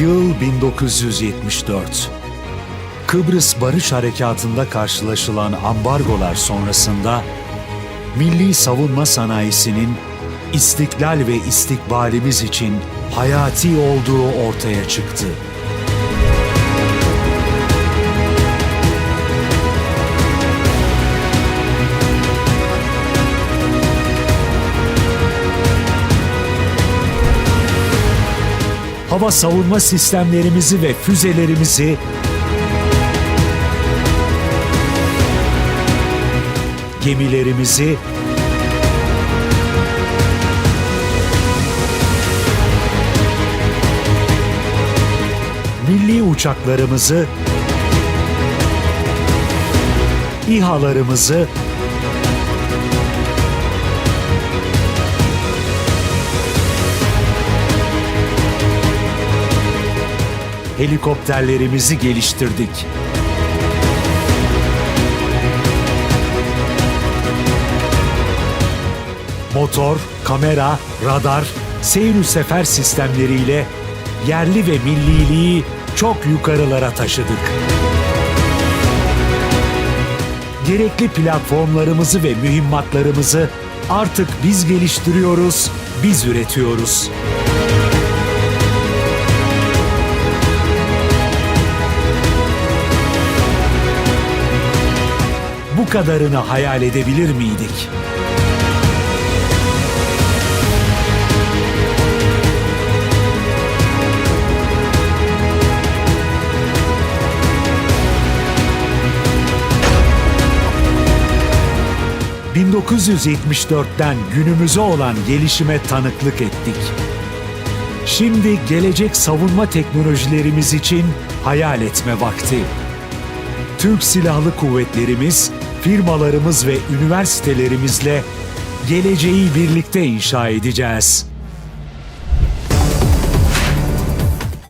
Yıl 1974. Kıbrıs Barış Harekatı'nda karşılaşılan ambargolar sonrasında milli savunma sanayisinin istiklal ve istikbalimiz için hayati olduğu ortaya çıktı. Hava savunma sistemlerimizi ve füzelerimizi gemilerimizi milli uçaklarımızı İHA'larımızı helikopterlerimizi geliştirdik. Motor, kamera, radar, seyir sefer sistemleriyle yerli ve milliliği çok yukarılara taşıdık. Gerekli platformlarımızı ve mühimmatlarımızı artık biz geliştiriyoruz, biz üretiyoruz. Bu kadarını hayal edebilir miydik? ...1974'ten günümüze olan gelişime tanıklık ettik. Şimdi gelecek savunma teknolojilerimiz için hayal etme vakti. Türk Silahlı Kuvvetlerimiz, firmalarımız ve üniversitelerimizle geleceği birlikte inşa edeceğiz.